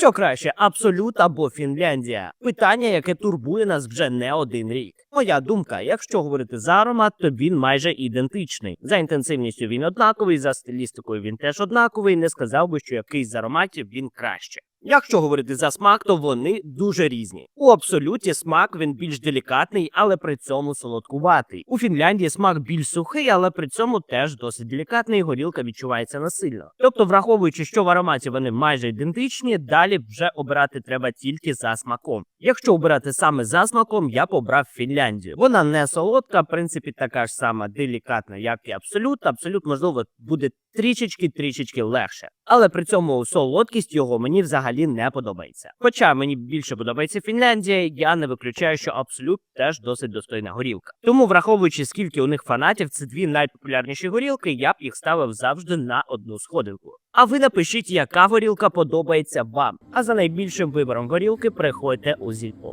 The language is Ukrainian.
Що краще, абсолют або Фінляндія? Питання, яке турбує нас вже не один рік. Моя думка, якщо говорити за аромат, то він майже ідентичний. За інтенсивністю він однаковий, за стилістикою він теж однаковий. Не сказав би, що якийсь з ароматів він краще. Якщо говорити за смак, то вони дуже різні. У абсолюті смак він більш делікатний, але при цьому солодкуватий. У Фінляндії смак більш сухий, але при цьому теж досить делікатний. Горілка відчувається насильно. Тобто, враховуючи, що в ароматі вони майже ідентичні, далі вже обирати треба тільки за смаком. Якщо обирати саме за смаком, я б обрав Фінляндію. Вона не солодка, в принципі, така ж сама делікатна, як і абсолют. Абсолют, можливо, буде трішечки-трішечки легше. Але при цьому солодкість його мені взагалі не подобається. Хоча мені більше подобається Фінляндія, я не виключаю, що абсолют теж досить достойна горілка. Тому, враховуючи, скільки у них фанатів, це дві найпопулярніші горілки, я б їх ставив завжди на одну сходинку. А ви напишіть, яка горілка подобається вам. А за найбільшим вибором горілки приходьте у зільпо.